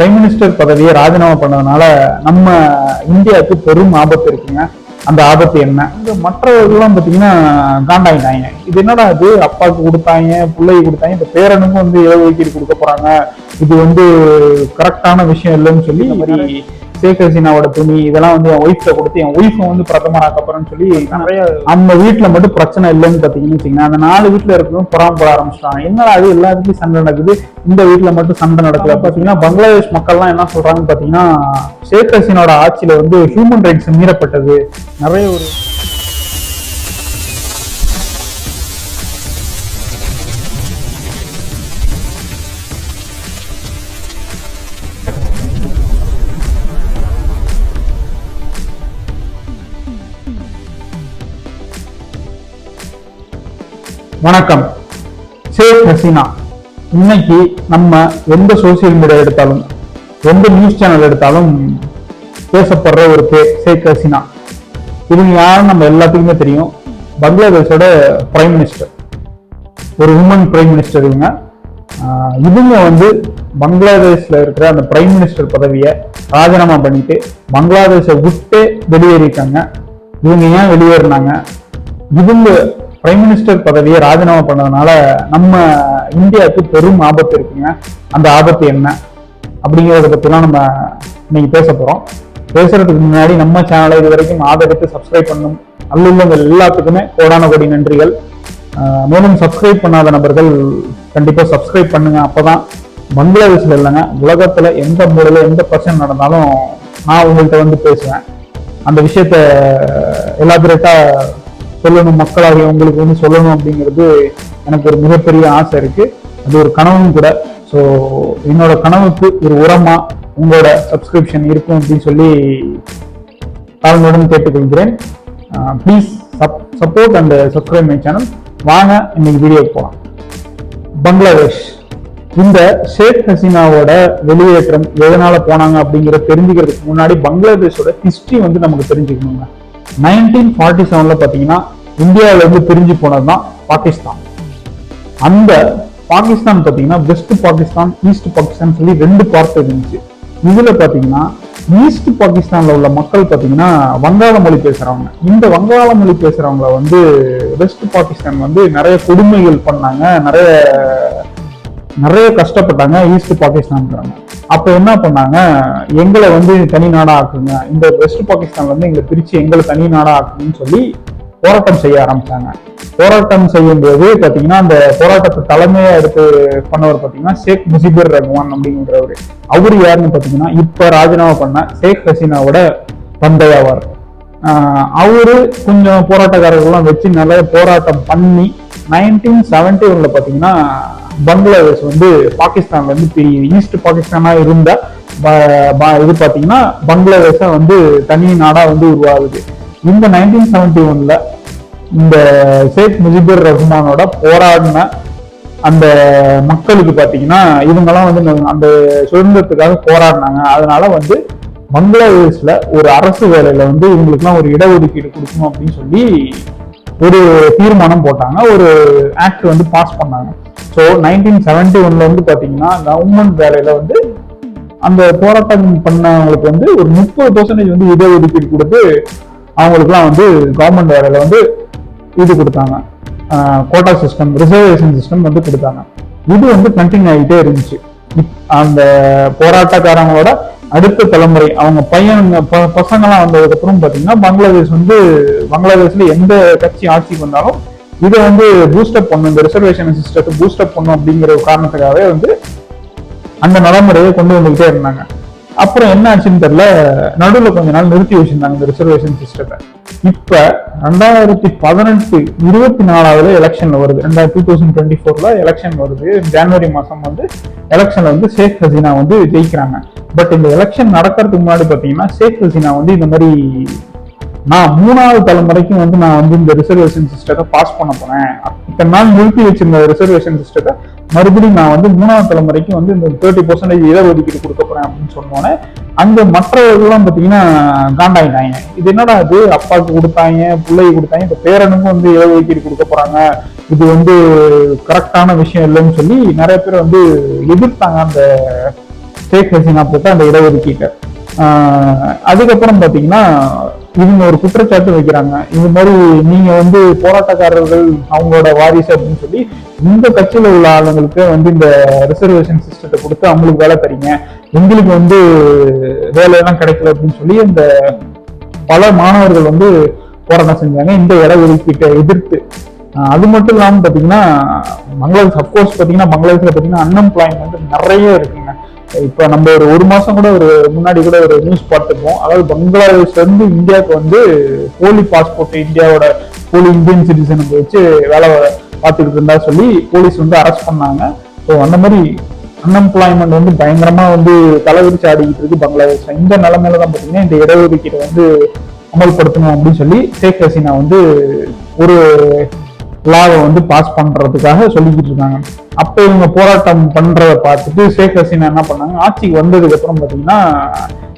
Prime minister பதவியை ராஜினாமா பண்ணதுனால நம்ம இந்தியாவுக்கு பெரும் ஆபத்து இருக்குங்க. அந்த ஆபத்து என்ன? இந்த மற்றவர்கள்லாம் பார்த்தீங்கன்னா காண்டாயிட்டாங்க இது என்னடா இது? அப்பாவுக்கு கொடுத்தாங்க பிள்ளைக்கு கொடுத்தாங்க இந்த பேரனுக்கும் வந்து இடஒதுக்கீடு கொடுக்க போறாங்க. இது வந்து கரெக்டான விஷயம் இல்லைன்னு சொல்லி ஷேக் ஹசீனாவோட துணி இதெல்லாம் வந்து என் ஒய்ஃப்ல கொடுத்து என் ஒய்ஃபை வந்து பிரதமர் ஆக்கப்படுறேன்னு சொல்லி நிறைய நம்ம வீட்டுல மட்டும் பிரச்சனை இல்லைன்னு பாத்தீங்கன்னு வச்சுக்கோங்க அந்த நாலு வீட்டுல இருக்கிறவங்க புறாம போட ஆரம்பிச்சிட்டாங்க. என்னடா அது எல்லா வீட்லயும் சண்டை நடக்குது. இந்த வீட்டுல மட்டும் சண்டை நடக்கல. பாத்தீங்கன்னா பங்களாதேஷ் மக்கள்லாம் என்ன சொல்றாங்கன்னு பாத்தீங்கன்னா ஷேக் ஹசீனோட ஆட்சியில வந்து ஹியூமன் ரைட்ஸ் மீறப்பட்டது. நிறைய ஒரு வணக்கம். ஷேக் ஹசீனா. இன்னைக்கு நம்ம எந்த சோசியல் மீடியா எடுத்தாலும் எந்த நியூஸ் சேனல் எடுத்தாலும் பேசப்படுற ஒரு பேர் ஷேக் ஹசீனா. இவங்க யாரும் நம்ம எல்லாத்துக்குமே தெரியும். பங்களாதேஷோட பிரைம் மினிஸ்டர் ஒரு உமன் பிரைம் மினிஸ்டர் இவங்க. இவங்க வந்து பங்களாதேஷில் இருக்கிற அந்த பிரைம் மினிஸ்டர் பதவியை ராஜினாமா பண்ணிட்டு பங்களாதேஷை விட்டு வெளியேறிட்டாங்க இவங்க ஏன் வெளியேறினாங்க? இவங்க பிரைம் மினிஸ்டர் பதவியை ராஜினாமா பண்ணதுனால நம்ம இந்தியாவுக்கு பெரும் ஆபத்து இருக்குங்க. அந்த ஆபத்து என்ன? அப்படிங்கிறத பற்றிலாம் நம்ம இன்னைக்கு பேச போகிறோம் பேசுறதுக்கு முன்னாடி நம்ம சேனலை இது வரைக்கும் ஆதரித்து சப்ஸ்கிரைப் பண்ணும் நல்லுள்ளங்கள் எல்லாத்துக்குமே கோடான கோடி நன்றிகள். மேலும் சப்ஸ்கிரைப் பண்ணாத நபர்கள் கண்டிப்பாக சப்ஸ்கிரைப் பண்ணுங்க. அப்போதான் பங்களாதேஷில் இல்லைங்க உலகத்தில் எந்த மூலையில் எந்த பிரச்சனை நடந்தாலும் நான் உங்கள்கிட்ட வந்து பேசுவேன். அந்த விஷயத்த எலாபரேட்டாக சொல்லணும் மக்களாகிய உங்களுக்கு வந்து சொல்லணும் அப்படிங்கிறது எனக்கு ஒரு மிகப்பெரிய ஆசை இருக்கு. அது ஒரு கனவும் கூட. ஸோ என்னோட கனவுக்கு ஒரு உரமா உங்களோட சப்ஸ்கிரிப்ஷன் இருக்கும் அப்படின்னு சொல்லி தாழ்மையுடன் கேட்டுக்கொள்கிறேன். Please support and subscribe my channel வாங்க இன்னைக்கு வீடியோ போகலாம் பங்களாதேஷ். இந்த ஷேக் ஹசீனாவோட வெளியேற்றம் எதனால போனாங்க அப்படிங்கிறத தெரிஞ்சுக்கிறதுக்கு முன்னாடி பங்களாதேஷோட ஹிஸ்டரி வந்து நமக்கு தெரிஞ்சுக்கணுங்க. நைன்டீன் ஃபார்ட்டி செவன்ல பாத்தீங்கன்னா இந்தியாவிலேருந்து இருந்து பிரிஞ்சு போனதுதான் பாகிஸ்தான். அந்த பாகிஸ்தான் பார்த்தீங்கன்னா வெஸ்ட் பாகிஸ்தான் ஈஸ்ட் பாகிஸ்தான் சொல்லி ரெண்டு பார்ட் இருந்துச்சு. இதுல பாத்தீங்கன்னா ஈஸ்ட் பாகிஸ்தான்ல உள்ள மக்கள் பார்த்தீங்கன்னா வங்காள மொழி பேசுறவங்க. இந்த வங்காள மொழி பேசுறவங்கள வந்து வெஸ்ட் பாகிஸ்தான் வந்து நிறைய கொடுமைகள் பண்ணாங்க நிறைய நிறைய கஷ்டப்பட்டாங்க ஈஸ்ட் பாகிஸ்தான்கிறாங்க அப்போ என்ன பண்ணாங்க? எங்களை வந்து தனி நாடா ஆக்குங்க. இந்த வெஸ்ட் பாகிஸ்தான் வந்து எங்களை பிரிச்சு எங்களை தனி நாடா ஆக்குங்கன்னு சொல்லி போராட்டம் செய்ய ஆரம்பிச்சாங்க. போராட்டம் செய்யும் போது பாத்தீங்கன்னா அந்த போராட்டத்தை தலைமையா எடுத்து பண்ணவர் பாத்தீங்கன்னா ஷேக் முசிபுர் ரஹ்மான் அப்படிங்கிறவர். அவரு யாருன்னு பாத்தீங்கன்னா இப்ப ராஜினாமா பண்ண ஷேக் ஹசீனாவோட தந்தையாவார். ஆஹ் அவரு கொஞ்சம் போராட்டக்காரர்கள்லாம் வச்சு நிறைய போராட்டம் பண்ணி நைன்டீன் செவன்டி ஒன்ல பாத்தீங்கன்னா பங்களாதேஷ் வந்து பாகிஸ்தான்ல இருந்து பெரிய ஈஸ்ட் பாகிஸ்தானா இருந்த இது பாத்தீங்கன்னா பங்களாதேஷா வந்து தனி நாடா வந்து உருவாகுது. இந்த நைன்டீன் செவன்டி ஒன்ல இந்த ஷேக் முஜிபுர் ரஹ்மானோட போராடின அந்த மக்களுக்கு பாத்தீங்கன்னா இவங்கெல்லாம் வந்து அந்த சுதந்திரத்துக்காக போராடினாங்க. அதனால வந்து பங்களாதேஷ்ல ஒரு அரசு வேலையில வந்து இவங்களுக்குலாம் ஒரு இடஒதுக்கீடு கொடுக்கணும் அப்படின்னு சொல்லி ஒரு தீர்மானம் போட்டாங்க. ஒரு ஆக்ட் வந்து பாஸ் பண்ணாங்க. ஸோ நைன்டீன் செவன்டி ஒன்ல வந்து பார்த்தீங்கன்னா கவர்மெண்ட் வேலையில வந்து அந்த போராட்டம் பண்ணவங்களுக்கு வந்து ஒரு முப்பது பர்சன்டேஜ் வந்து இடஒதுக்கீடு கொடுத்து அவங்களுக்குலாம் வந்து கவர்மெண்ட் வேலையில வந்து இது கொடுத்தாங்க. கோட்டா சிஸ்டம் ரிசர்வேஷன் சிஸ்டம் வந்து கொடுத்தாங்க. இது வந்து கண்டினியூ ஆகிட்டே இருந்துச்சு. அந்த போராட்டக்காரங்களோட அடுத்த தலைமுறை அவங்க பையனுங்க ப- பசங்கெல்லாம் வந்ததுக்கப்புறம் பார்த்தீங்கன்னா பங்களாதேஷ் வந்து பங்களாதேஷ்ல எந்த கட்சி ஆட்சிக்கு வந்தாலும் இதை வந்து பூஸ்டப் பண்ணும். இந்த ரிசர்வேஷன் சிஸ்டத்தை பூஸ்டப் பண்ணும் அப்படிங்கிற ஒரு காரணத்துக்காகவே வந்து அந்த நடைமுறையை கொண்டு வந்துகிட்டே இருந்தாங்க. அப்புறம் என்ன ஆச்சுன்னு தெரியல. நடுவில் கொஞ்ச நாள் நிறுத்தி வச்சிருந்தாங்க இந்த ரிசர்வேஷன் சிஸ்டத்தை இப்ப ரெண்டாயிரத்தி பதினெட்டு இருபத்தி நாலாவது எலெக்ஷன்ல வருது. ரெண்டாயிரத்தி டூ தௌசண்ட் டுவெண்ட்டி ஃபோர்ல எலெக்ஷன் வருது. ஜனவரி மாசம் வந்து எலெக்ஷன்ல வந்து ஷேக் ஹசீனா வந்து ஜெயிக்கிறாங்க. பட் இந்த எலெக்ஷன் நடக்கிறதுக்கு முன்னாடி பாத்தீங்கன்னா ஷேக் ஹசீனா வந்து இந்த மாதிரி நான் மூணாவது தலைமுறைக்கும் வந்து நான் வந்து இந்த ரிசர்வேஷன் சிஸ்டத்தை பாஸ் பண்ண போறேன். இத்தனை நாள் நிறுத்தி வச்சிருந்த ரிசர்வேஷன் சிஸ்டத்தை மறுபடியும் நான் வந்து மூணாவது தலைமுறைக்கு வந்து இந்த தேர்ட்டி பர்சன்டேஜ் இடஒதுக்கீடு கொடுக்க போறேன் அப்படின்னு சொன்னோன்னே அங்க மற்றவர்கள்லாம் பார்த்தீங்கன்னா காண்டாயிட்டாங்க. இது என்னடா இது? அப்பாவுக்கு கொடுத்தாங்க பிள்ளைக்கு கொடுத்தாங்க இந்த பேரனுக்கும் வந்து இடஒதுக்கீடு கொடுக்க போறாங்க. இது வந்து கரெக்டான விஷயம் இல்லைன்னு சொல்லி நிறைய பேர் வந்து எதிர்த்தாங்க அந்த ஷேக் ஹசீனா போட்ட அந்த இடஒதுக்கீட்டை. அதுக்கப்புறம் பார்த்தீங்கன்னா இவங்க ஒரு குற்றச்சாட்டு வைக்கிறாங்க. இது மாதிரி நீங்க வந்து போராட்டக்காரர்கள் அவங்களோட வாரிசு அப்படின்னு சொல்லி இந்த கட்சியில உள்ள ஆளுங்களுக்கு வந்து இந்த ரிசர்வேஷன் சிஸ்டத்தை கொடுத்து அவங்களுக்கு வேலை தரீங்க. எங்களுக்கு வந்து வேலையெல்லாம் கிடைக்கல அப்படின்னு சொல்லி இந்த பல மாணவர்கள் வந்து போராட்டம் செஞ்சாங்க. இந்த இட ஒதுக்கீட்டை எதிர்த்து அது மட்டும் இல்லாமல் பார்த்தீங்கன்னா பங்களாதேஷ் அப்கோர்ஸ் பார்த்தீங்கன்னா பங்களாதேஷில் பார்த்தீங்கன்னா அன்எம்ப்ளாய்மெண்ட் நிறைய இருக்கு. இப்ப நம்ம ஒரு ஒரு மாசம் கூட ஒரு முன்னாடி கூட ஒரு நியூஸ் பார்த்துருப்போம். அதாவது பங்களாதேஷ்ல இருந்து இந்தியாவுக்கு வந்து போலி பாஸ்போர்ட் இந்தியாவோட போலி இந்தியன் சிட்டிசனுக்கு வச்சு வேலை பார்த்துக்கிட்டு இருந்தா சொல்லி போலீஸ் வந்து அரெஸ்ட் பண்ணாங்க. ஸோ அந்த மாதிரி அன்எம்ப்ளாய்மெண்ட் வந்து பயங்கரமா வந்து தலைவிரிச்சு ஆடிக்கிட்டு இருக்கு பங்களாதேஷ். இந்த நிலைமையில தான் பார்த்தீங்கன்னா இந்த இடஒதுக்கீட்டை வந்து அமல்படுத்தணும் அப்படின்னு சொல்லி ஷேக் ஹசீனா வந்து ஒரு லாவை வந்து பாஸ் பண்றதுக்காக சொல்லிக்கிட்டு இருக்காங்க. அப்ப இவங்க போராட்டம் பண்றதை பார்த்துட்டு ஷேக் ஹசீனா என்ன பண்ணாங்க? ஆட்சிக்கு வந்ததுக்கு அப்புறம் பாத்தீங்கன்னா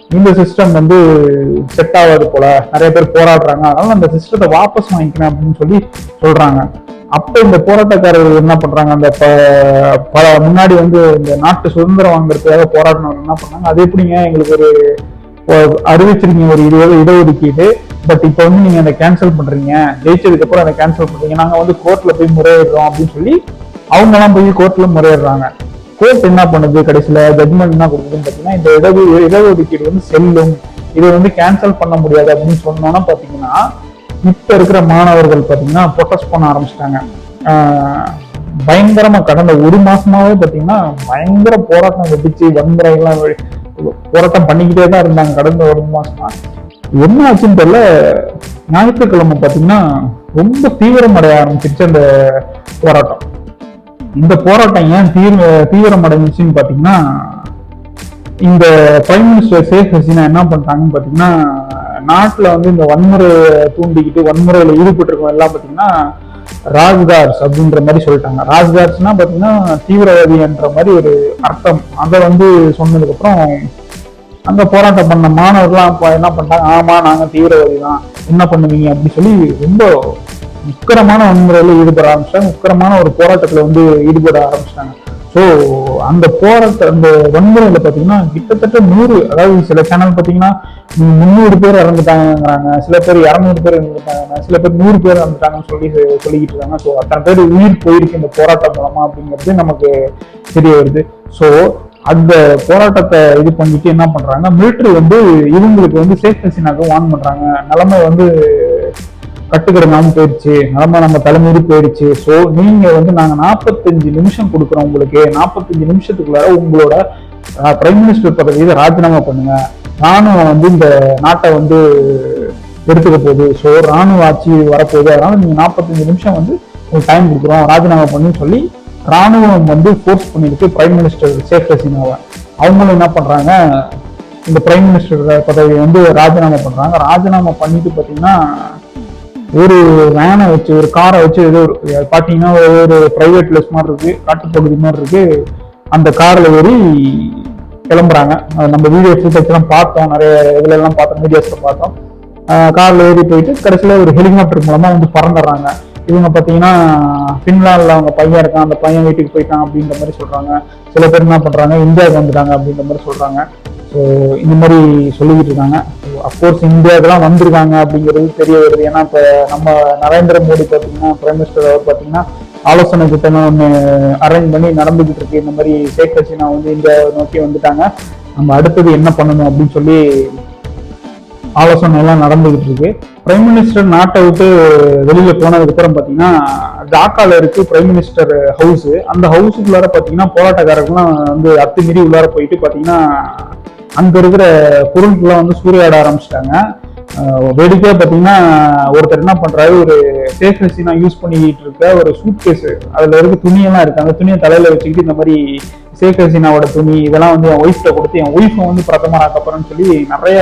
இந்த சிஸ்டம் வந்து செட் ஆகாது போல. நிறைய பேர் போராடுறாங்க. அதனால அந்த சிஸ்டத்தை வாபஸ் வாங்கிக்கணும் அப்படின்னு சொல்லி சொல்றாங்க. அப்ப இந்த போராட்டக்காரர்கள் என்ன பண்றாங்க? அந்த ப- பல முன்னாடி வந்து இந்த நாட்டு சுதந்திரம் வாங்குறதுக்காக போராடினவங்க என்ன பண்ணாங்க? அது எப்படிங்க எங்களுக்கு ஒரு ஒரு அறிவிச்சிருக்கீங்க? ஒரு இருபது இடஒதுக்கீடு பட் இப்போ வந்து நீங்கள் அதை கேன்சல் பண்ணுறீங்க ஜெயிச்சதுக்கப்புறம் அதை கேன்சல் பண்ணுறீங்க நாங்கள் வந்து கோர்ட்டில் போய் முறையிடுறோம் அப்படின்னு சொல்லி அவங்கலாம் போய் கோர்ட்டில் முறையிடுறாங்க. கோர்ட் என்ன பண்ணுது? கடைசியில் ஜட்மெண்ட் என்ன கொடுக்குதுன்னு பார்த்தீங்கன்னா இந்த இட இடஒதுக்கீடு வந்து செல்லும். இதை வந்து கேன்சல் பண்ண முடியாது அப்படின்னு சொன்னோன்னா பார்த்தீங்கன்னா இப்போ இருக்கிற மாணவர்கள் பார்த்தீங்கன்னா ப்ரொட்டஸ்ட் பண்ண ஆரம்பிச்சிட்டாங்க. பயங்கரமாக கடந்த ஒரு மாசமாவே பார்த்தீங்கன்னா பயங்கர போராட்டம் வெடிச்சு வன்முறைகள்லாம் போராட்டம் பண்ணிக்கிட்டே தான் இருந்தாங்க கடந்த ஒரு மாசமா. என்ன ஆச்சுன்னு தெரியல. ஞாயிற்றுக்கிழமை பார்த்தீங்கன்னா ரொம்ப தீவிரம் அடைய ஆரம்பிச்சிருச்சு அந்த போராட்டம். இந்த போராட்டம் ஏன் தீவிர தீவிரம் அடைஞ்சிச்சுன்னு பாத்தீங்கன்னா இந்த பிரைம் மினிஸ்டர் ஷேக் ஹசீனா என்ன பண்ணிட்டாங்கன்னு பார்த்தீங்கன்னா நாட்டில் வந்து இந்த வன்முறை தூண்டிக்கிட்டு வன்முறையில் ஈடுபட்டிருக்கவங்க எல்லாம் பார்த்தீங்கன்னா ராஜ்தார்ஸ் அப்படின்ற மாதிரி சொல்லிட்டாங்க. ராஜ்தார்ஸ்னா பார்த்தீங்கன்னா தீவிரவாதின்ற மாதிரி ஒரு அர்த்தம். அதை வந்து சொன்னதுக்கப்புறம் அந்த போராட்டம் பண்ண மாணவர்கள்லாம் அப்போ என்ன பண்ணிட்டாங்க? ஆமா நாங்க தீவிரவாதி தான் என்ன பண்ணுவீங்க? அப்படின்னு சொல்லி ரொம்ப உக்கரமான வன்முறையில ஈடுபட ஆரம்பிச்சிட்டாங்க. உக்கரமான ஒரு போராட்டத்துல வந்து ஈடுபட ஆரம்பிச்சிட்டாங்க. ஸோ அந்த போராட்ட அந்த வன்முறையில பாத்தீங்கன்னா கிட்டத்தட்ட நூறு அதாவது சில சேனல் பாத்தீங்கன்னா முந்நூறு பேர் இறந்துட்டாங்கிறாங்க சில பேர் இரநூறு பேர் இறந்துட்டாங்க. சில பேர் நூறு பேர் இறந்துட்டாங்கன்னு சொல்லி சொல்லிக்கிட்டு இருக்காங்க. ஸோ அத்தனை பேர் உயிர் போயிருக்கு இந்த போராட்டம் மூலமா அப்படிங்கிறது நமக்கு தெரிய வருது. ஸோ அந்த போராட்டத்தை இது பண்ணிட்டு என்ன பண்றாங்க மிலிட்ரி வந்து இவங்களுக்கு வந்து ஷேக் ஹசீனாக்கு வான் பண்றாங்க. நிலைமை வந்து கட்டுக்கிடங்காம போயிடுச்சு. நிலைமை நம்ம தலைமுறை போயிடுச்சு. ஸோ நீங்க வந்து நாங்க நாற்பத்தஞ்சு நிமிஷம் கொடுக்குறோம் உங்களுக்கு. நாற்பத்தஞ்சு நிமிஷத்துக்குள்ளார உங்களோட பிரைம் மினிஸ்டர் பதவியை ராஜினாமா பண்ணுங்க. ராணுவம் வந்து இந்த நாட்டை வந்து எடுத்துக்க போகுது. ஸோ ராணுவ ஆட்சி வரப்போகுது. அதனால நீங்க நாற்பத்தஞ்சு நிமிஷம் வந்து உங்களுக்கு டைம் கொடுக்குறோம். ராஜினாமா பண்ணுன்னு சொல்லி ராணுவம் வந்து ஃபோர்ஸ் பண்ணியிருக்கு பிரைம் மினிஸ்டர் ஷேக் ஹசீனாவை. அவங்களும் என்ன பண்ணுறாங்க இந்த பிரைம் மினிஸ்டர் பதவியை வந்து ராஜினாமா பண்ணுறாங்க ராஜினாமா பண்ணிட்டு பார்த்தீங்கன்னா ஒரு வேனை வச்சு ஒரு காரை வச்சு ஏதோ ஒரு பார்த்தீங்கன்னா ஒரு ப்ரைவேட் லெஸ் மாதிரி இருக்கு காட்டுப்பகுதி மாதிரி இருக்கு. அந்த காரில் ஏறி கிளம்புறாங்க. நம்ம வீடியோ ஃபுட்டேஜ் பார்த்தோம். நிறைய இதுலலாம் பார்த்தோம் வீடியோஸில் பார்த்தோம். காரில் ஏறி போயிட்டு கடைசியில் ஒரு ஹெலிகாப்டர் மூலமாக வந்து பறந்துடுறாங்க. இவங்க பார்த்தீங்கன்னா பின்லாண்டில் அவங்க பையன் இருக்கான் அந்த பையன் வீட்டுக்கு போயிட்டான் அப்படின்ற மாதிரி சொல்கிறாங்க சில பேர் என்ன பண்ணுறாங்க இந்தியாவுக்கு வந்துட்டாங்க அப்படின்ற மாதிரி சொல்கிறாங்க ஸோ இந்த மாதிரி சொல்லிக்கிட்டு இருக்காங்க. அஃப்கோர்ஸ் இந்தியாவுக்குலாம் வந்திருக்காங்க அப்படிங்கிறது தெரிய வருது. ஏன்னா இப்போ நம்ம நரேந்திர மோடி பார்த்தீங்கன்னா பிரைம் மினிஸ்டர் அவர் பார்த்தீங்கன்னா ஆலோசனை கூட்டம் ஒன்று அரேஞ்ச் பண்ணி நடந்துகிட்டு இருக்கு. இந்த மாதிரி ஷேக் ஹசீனா வந்து இந்தியாவை நோக்கி வந்துட்டாங்க. நம்ம அடுத்தது என்ன பண்ணணும் அப்படின்னு சொல்லி ஆலோசனை எல்லாம் நடந்துகிட்டு இருக்கு. பிரைம் மினிஸ்டர் நாட்டை விட்டு வெளியில போனதுக்கு அப்புறம் பாத்தீங்கன்னா டாக்கால இருக்கு பிரைம் மினிஸ்டர் ஹவுஸ் அந்த ஹவுஸுக்குள்ளார பாத்தீங்கன்னா போராட்டக்காரர்கள்லாம் வந்து அத்துமீறி உள்ளார போயிட்டு பாத்தீங்கன்னா அங்க இருக்கிற பொருட்கள்லாம் வந்து சூறையாட ஆரம்பிச்சிட்டாங்க. வேடிக்கையா பாத்தீங்கன்னா ஒருத்தர் என்ன பண்றாரு ஒரு சேஃப் ஹசீனா யூஸ் பண்ணிக்கிட்டு இருக்க ஒரு சூட் கேஸ் அதுல இருக்க துணியெல்லாம் இருக்கு அந்த துணியை தலையில வச்சுக்கிட்டு இந்த மாதிரி சேஃப் ஹசீனாவோட துணி இதெல்லாம் வந்து என் ஒய்ஃப்ட கொடுத்து என் ஒய்ஃபை வந்து பிரதமர் ஆக்கப்புறம்னு சொல்லி நிறைய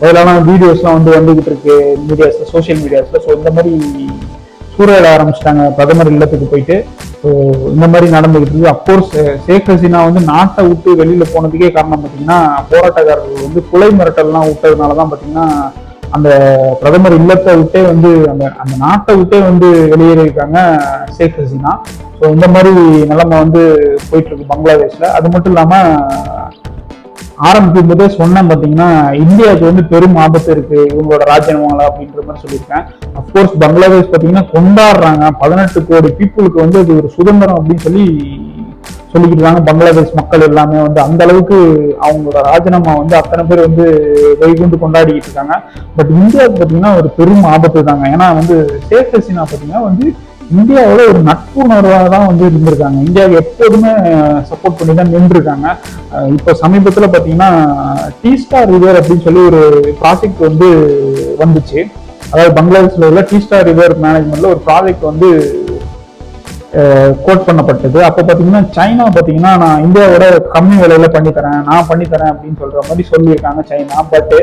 அதெல்லாம் வீடியோஸ்லாம் வந்து வந்துகிட்டு இருக்கு மீடியாஸ்ல சோஷியல் மீடியாஸ்ல ஸோ இந்த மாதிரி சூறையிட ஆரம்பிச்சிட்டாங்க பிரதமர் இல்லத்துக்கு போயிட்டு. ஸோ இந்த மாதிரி நடந்துகிட்டு இருக்கு. அப்கோர்ஸ் ஷேக் ஹசீனா வந்து நாட்டை விட்டு வெளியில போனதுக்கே காரணம் பார்த்தீங்கன்னா போராட்டக்காரர்கள் வந்து கொலை மிரட்டல்லாம் விட்டதுனால தான் பார்த்தீங்கன்னா அந்த பிரதமர் இல்லத்தை விட்டே வந்து அந்த அந்த நாட்டை விட்டே வந்து வெளியேறியிருக்காங்க ஷேக் ஹசீனா. ஸோ இந்த மாதிரி நிலைமை வந்து போயிட்டு இருக்கு பங்களாதேஷில். அது மட்டும் இல்லாமல் ஆரம்பிக்கும் போதே சொன்னேன் பார்த்தீங்கன்னா இந்தியாவுக்கு வந்து பெரும் ஆபத்து இருக்கு இவங்களோட ராஜ்யமால அப்படின்ற மாதிரி சொல்லியிருக்கேன். அஃப்கோர்ஸ் பங்களாதேஷ் பார்த்தீங்கன்னா கொண்டாடுறாங்க. பதினெட்டு கோடி பீப்புளுக்கு வந்து அது ஒரு சுதந்திரம் அப்படின்னு சொல்லி சொல்லிக்கிட்டு இருக்காங்க. பங்களாதேஷ் மக்கள் எல்லாமே வந்து அந்த அளவுக்கு அவங்களோட ராஜினாமா வந்து அத்தனை பேர் வந்து வைகுண்டு கொண்டாடிக்கிட்டு இருக்காங்க. பட் இந்தியாவுக்கு பார்த்தீங்கன்னா ஒரு பெரும் ஆபத்து தாங்க ஏன்னா வந்து ஷேக் ஹசீனா பார்த்தீங்கன்னா வந்து இந்தியாவோட ஒரு நட்புணர்வாக தான் வந்து இருந்திருக்காங்க. இந்தியாவுக்கு எப்போதுமே சப்போர்ட் பண்ணி தான் நின்றுருக்காங்க. இப்போ சமீபத்தில் பார்த்தீங்கன்னா டீ ஸ்டார் ரிவர் அப்படின்னு சொல்லி ஒரு ப்ராஜெக்ட் வந்து வந்துச்சு. அதாவது பங்களாதேஷில் உள்ள டீ ஸ்டார் ரிவர் மேனேஜ்மெண்ட்ல ஒரு ப்ராஜெக்ட் வந்து கோட் பண்ணப்பட்டது. அப்போ பார்த்தீங்கன்னா சைனா பார்த்தீங்கன்னா நான் இந்தியாவோட கம்மி விலையில பண்ணி தரேன் நான் பண்ணி தரேன் அப்படின்னு சொல்ற மாதிரி சொல்லியிருக்காங்க சைனா. பட்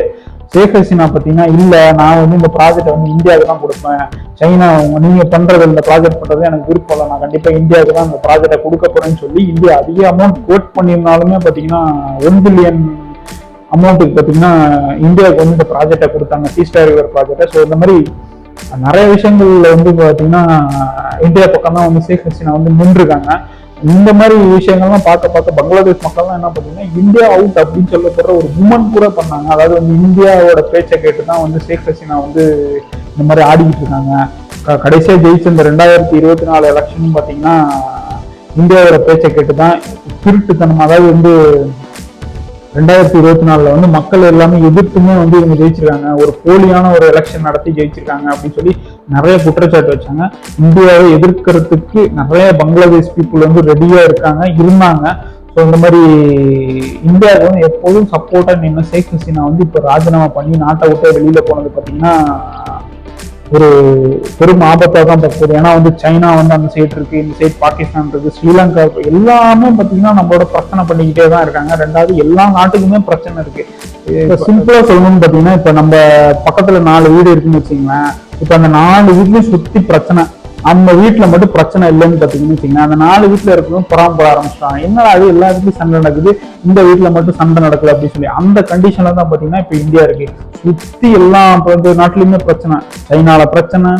ஷேக் ஹசீனா பார்த்தீங்கன்னா இல்லை நான் வந்து இந்த ப்ராஜெக்ட் வந்து இந்தியாவுக்கு தான் கொடுப்பேன். சைனா அவங்க நீங்கள் பண்ணுறது இந்த ப்ராஜெக்ட் பண்ணுறது எனக்கு விருப்பம் இல்லை. நான் கண்டிப்பாக இந்தியாவுக்கு தான் இந்த ப்ராஜெக்டை கொடுக்க போகிறேன்னு சொல்லி இந்தியா அதிக அமௌண்ட் கோட் பண்ணியிருந்தாலுமே பார்த்தீங்கன்னா ஒன் பில்லியன் அமௌண்ட்டுக்கு பார்த்தீங்கன்னா இந்தியாவுக்கு வந்து இந்த ப்ராஜெக்டை கொடுத்தாங்க. டீ ரிவர் ப்ராஜெக்டை ஸோ இந்த மாதிரி நிறைய விஷயங்கள்ல வந்து பார்த்தீங்கன்னா இந்தியா பக்கம் தான் வந்து ஷேக் ஹசீனா வந்து நின்றுருக்காங்க. இந்த மாதிரி விஷயங்கள்லாம் பார்க்க பார்க்க பங்களாதேஷ் மக்கள்லாம் என்ன பார்த்தீங்கன்னா இந்தியா அவுட் அப்படின்னு சொல்லப்படுற ஒரு உமன் கூட பண்ணாங்க. அதாவது வந்து இந்தியாவோட பேச்சை கேட்டு தான் வந்து ஷேக் ஹசீனா வந்து இந்த மாதிரி ஆடிக்கிட்டு இருக்காங்க. கடைசியாக ஜெயிச்ச இந்த ரெண்டாயிரத்தி இருபத்தி நாலு எலெக்ஷன் பார்த்தீங்கன்னா இந்தியாவோட பேச்சை கேட்டு தான் திருட்டுத்தனம் அதாவது வந்து ரெண்டாயிரத்தி இருபத்தி நாலுல வந்து மக்கள் எல்லாமே எதிர்த்துமே வந்து இவங்க ஜெயிச்சிருக்காங்க. ஒரு போலியான ஒரு எலெக்ஷன் நடத்தி ஜெயிச்சிருக்காங்க அப்படின்னு சொல்லி நிறைய குற்றச்சாட்டு வச்சாங்க. இந்தியாவை எதிர்க்கிறதுக்கு நிறைய பங்களாதேஷ் பீப்புள் வந்து ரெடியா இருக்காங்க இருந்தாங்க. ஸோ இந்த மாதிரி இந்தியாவுக்கு வந்து எப்போதும் சப்போர்ட்டாக நின்று ஷேக் ஹசீனா வந்து இப்போ ராஜினாமா பண்ணி நாட்டை விட்டு வெளியில போனது பார்த்தீங்கன்னா ஒரு பெரும் ஆபத்தாக தான் பார்க்குது ஏன்னா வந்து சைனா வந்து அந்த சைடு இருக்கு இந்த சைடு பாகிஸ்தான் இருக்கு ஸ்ரீலங்கா இருக்கு. எல்லாமே பார்த்தீங்கன்னா நம்மளோட பிரச்சனை பண்ணிக்கிட்டே தான் இருக்காங்க. ரெண்டாவது எல்லா நாட்டுக்குமே பிரச்சனை இருக்கு. இப்போ சிம்பிளா சொல்லணும்னு பார்த்தீங்கன்னா இப்போ நம்ம பக்கத்துல நாலு வீடு இருக்குன்னு வச்சுங்களேன் இப்போ அந்த நாலு வீட்லயும் சுத்தி பிரச்சனை. நம்ம வீட்டில் மட்டும் பிரச்சனை இல்லைன்னு பார்த்தீங்கன்னு வச்சுக்கோங்களேன் அந்த நாலு வீட்டில் இருக்கிறவங்க புறாம்பட ஆரம்பிச்சிட்டாங்க. என்னடா அது எல்லா இடத்துலையும் சண்டை நடக்குது? இந்த வீட்டில் மட்டும் சண்டை நடக்குது அப்படின்னு சொல்லி அந்த கண்டிஷனில் தான் பார்த்தீங்கன்னா இப்போ இந்தியா இருக்கு. சுற்றி எல்லா இப்போ வந்து நாட்டிலையுமே பிரச்சனை. சைனாவில் பிரச்சனை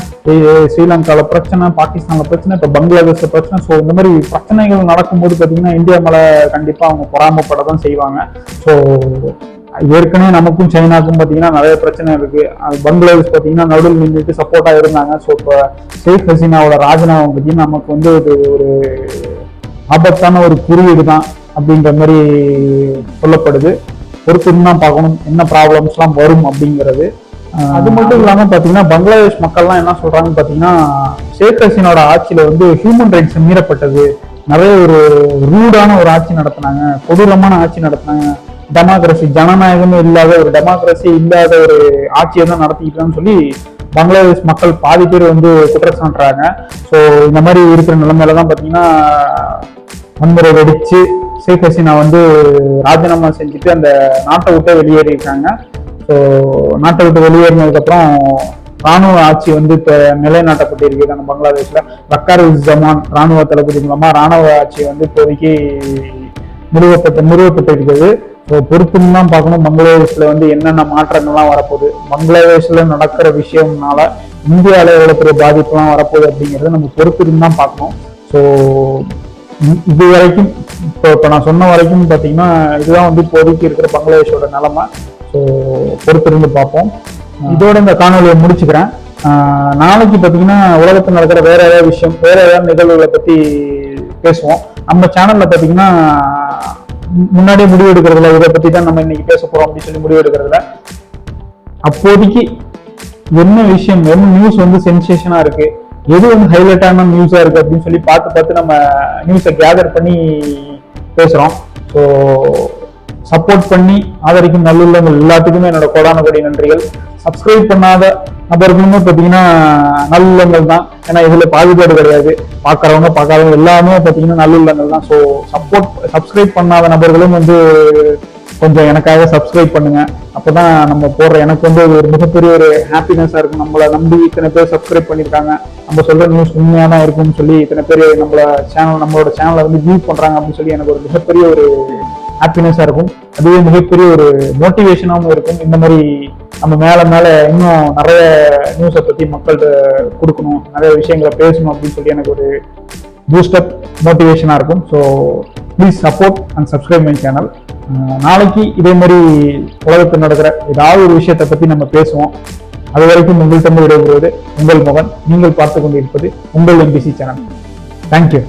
ஸ்ரீலங்காவில் பிரச்சனை பாகிஸ்தானில் பிரச்சனை இப்போ பங்களாதேஷில் பிரச்சனை. ஸோ இந்த மாதிரி பிரச்சனைகள் நடக்கும்போது பார்த்தீங்கன்னா இந்தியா மேலே கண்டிப்பாக அவங்க பொறாமப்பட தான் செய்வாங்க. ஸோ ஏற்கனவே நமக்கும் சைனாக்கும் பார்த்தீங்கன்னா நிறைய பிரச்சனை இருக்கு. பங்களாதேஷ் பார்த்தீங்கன்னா நடுவில் நின்றுட்டு சப்போர்ட்டாக இருந்தாங்க. ஸோ இப்போ ஷேக் ஹசீனாவோட ராஜினாமா பற்றி நமக்கு வந்து ஒரு ஒரு ஆபத்தான ஒரு குறியீடு தான் அப்படின்ற மாதிரி சொல்லப்படுது. பொறுத்து தான் பார்க்கணும். என்ன ப்ராப்ளம்ஸ்லாம் வரும் அப்படிங்கிறது. அது மட்டும் இல்லாமல் பார்த்தீங்கன்னா பங்களாதேஷ் மக்கள்லாம் என்ன சொல்கிறாங்கன்னு பார்த்தீங்கன்னா ஷேக் ஹசீனோட ஆட்சியில் வந்து ஹியூமன் ரைட்ஸ் மீறப்பட்டது. நிறைய ஒரு ரூடான ஒரு ஆட்சி நடத்தினாங்க. கொடூரமான ஆட்சி நடத்தினாங்க. டெமோக்ரஸி ஜனநாயகமே இல்லாத ஒரு டெமோக்ரஸி இல்லாத ஒரு ஆட்சியை தான் நடத்திக்கிட்டான்னு சொல்லி பங்களாதேஷ் மக்கள் பாதி பேர் வந்து குற்றம் சாட்டுறாங்க. ஸோ இந்த மாதிரி இருக்கிற நிலைமையில தான் பார்த்தீங்கன்னா வன்முறை வெடிச்சு ஷேக் ஹசீனா வந்து ராஜினாமா செஞ்சுட்டு அந்த நாட்டை விட்டு வெளியேறியிருக்காங்க. ஸோ நாட்டை விட்டு வெளியேறினதுக்கப்புறம் ராணுவ ஆட்சி வந்து இப்போ நிலைநாட்டப்பட்டிருக்கு நம்ம பங்களாதேஷில். வக்கார் உஸ் ஜமான் ராணுவ தளபதி மூலமாக ராணுவ ஆட்சி வந்து இப்போதைக்கு நிறுவப்பட்டு நிறுவப்பட்டு ஸோ பொறுப்புன்னு தான் பார்க்கணும். பங்களாதேஷ்ல வந்து என்னென்ன மாற்றங்கள்லாம் வரப்போகுது? பங்களாதேஷ்ல நடக்கிற விஷயம்னால இந்தியாவில் எவ்வளோ பெரிய பாதிப்புலாம் வரப்போகுது அப்படிங்கிறத நம்ம பொறுத்திருந்து தான் பார்க்கணும். ஸோ இது வரைக்கும் இப்போ இப்போ நான் சொன்ன வரைக்கும் பார்த்தீங்கன்னா இதுதான் வந்து இப்போதைக்கு இருக்கிற பங்களாதேஷோட நிலைமை. ஸோ பொறுத்திருந்து பார்ப்போம். இதோட இந்த காணொலியை முடிச்சுக்கிறேன். நாளைக்கு பார்த்தீங்கன்னா உலகத்தில் நடக்கிற வேற ஏதாவது விஷயம் வேற ஏதாவது நிகழ்வுகளை பற்றி பேசுவோம். நம்ம சேனல்ல பார்த்தீங்கன்னா முன்னாடியே முடிவு எடுக்கிறதுல இதை பற்றி தான் நம்ம இன்னைக்கு பேச போகிறோம் அப்படின்னு சொல்லி முடிவு எடுக்கிறதுல. அப்போதைக்கு என்ன விஷயம் என்ன நியூஸ் வந்து சென்சேஷனாக இருக்கு எது வந்து ஹைலைட்டான நியூஸாக இருக்கு அப்படின்னு சொல்லி பார்த்து பார்த்து நம்ம நியூஸை கேதர் பண்ணி பேசுகிறோம் ஸோ சப்போர்ட் பண்ணி ஆதரிக்கும் நல்லுள்ளங்கள் எல்லாத்துக்குமே என்னோட கோடான கோடி நன்றிகள். சப்ஸ்கிரைப் பண்ணாத நபர்களுமே பார்த்தீங்கன்னா நல்லுள்ளங்கள் தான். ஏன்னா இதுல பாகுபாடு கிடையாது. பார்க்கறவங்க பார்க்காதவங்க எல்லாமே பார்த்தீங்கன்னா நல்லுள்ளங்கள் தான். ஸோ சப்போர்ட் சப்ஸ்கிரைப் பண்ணாத நபர்களும் வந்து கொஞ்சம் எனக்காக சப்ஸ்கிரைப் பண்ணுங்க. அப்போதான் நம்ம போடுற எனக்கு வந்து அது ஒரு மிகப்பெரிய ஒரு ஹாப்பினஸாக இருக்கும். நம்மளை நம்பி இத்தனை பேர் சப்ஸ்கிரைப் பண்ணியிருக்காங்க. நம்ம சொல்கிற நியூஸ் உண்மையாக தான் இருக்கும்னு சொல்லி இத்தனை பேர் நம்மள சேனல் நம்மளோட சேனலை வந்து வியூ பண்ணுறாங்க அப்படின்னு சொல்லி எனக்கு ஒரு மிகப்பெரிய ஒரு ஹாப்பினஸ்ஸாக இருக்கும். அதுவே மிகப்பெரிய ஒரு மோட்டிவேஷனாகவும் இருக்கும். இந்த மாதிரி நம்ம மேலே மேலே இன்னும் நிறைய நியூஸை பற்றி மக்கள்கிட்ட கொடுக்கணும். நிறைய விஷயங்களை பேசணும் அப்படின்னு சொல்லி எனக்கு ஒரு பூஸ்டப் மோட்டிவேஷனாக இருக்கும். So please support and subscribe my channel நாளைக்கு இதே மாதிரி உலகத்தில் நடக்கிற ஏதாவது ஒரு விஷயத்தை பற்றி நம்ம பேசுவோம். அது வரைக்கும் உங்கள்கிட்ட விடைபெறுவது உங்கள் மகன் நீங்கள் பார்த்து கொண்டிருப்பது உங்கள் எம்பிசி சேனல் தேங்க்யூ